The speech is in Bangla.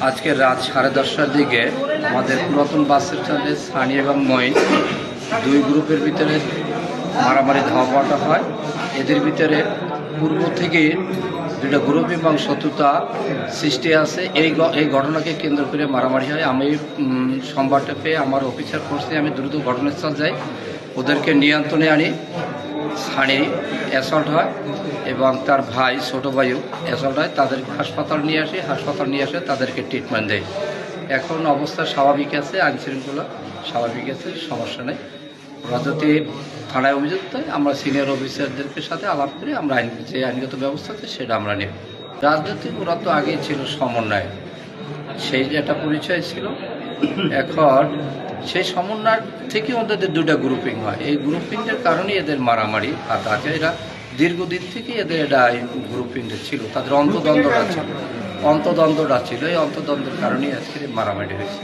আজকে রাত সাড়ে দশটার দিকে আমাদের পুরাতন বাস স্ট্যান্ডে সানি এবং মঈন দুই গ্রুপের ভিতরে মারামারি ধাওয়াটা হয়। এদের ভিতরে পূর্ব থেকে দুটা গ্রুপ এবং শত্রুতা সৃষ্টি আছে। এই এই ঘটনাকে কেন্দ্র করে মারামারি হয়। আমি উম, সংবাদটা পেয়ে আমার অফিসার ফোর্সে আমি দ্রুত ঘটনাস্থল যাই। ওদেরকে নিয়ন্ত্রণে আনি। ছাড়ি অ্যাসল্ট হয় এবং তার ভাই, ছোট ভাইও অ্যাসল্ট হয়। তাদেরকে হাসপাতাল নিয়ে আসে, হাসপাতাল নিয়ে আসে তাদেরকে ট্রিটমেন্ট দেয়। এখন অবস্থা স্বাভাবিক আছে, আইন শৃঙ্খলা স্বাভাবিক আছে, সমস্যা নেই। ওরা যদি থানায় অভিযোগ দেয় আমরা সিনিয়র অফিসারদেরকে সাথে আলাপ করে আমরা আইন যে আইনগত ব্যবস্থা আছে সেটা আমরা নেব। রাজনৈতিক ওরা তো আগেই ছিল সমন্বয়। সেই যে একটা পরিচয় ছিল এখন সেই সমন্বয় থেকে ওদের দুটা গ্রুপিং হয়। এই গ্রুপিংটার কারণে এদের মারামারি, আর তাকে এরা দীর্ঘদিন থেকে এদের এটা গ্রুপিংটা ছিল। তাদের অন্তদ্বন্দ্বটা ছিল। অন্তদ্বন্দ্বটা ছিল। এই অন্তদ্বন্দ্বের কারণেই আজকে মারামারি হয়েছে।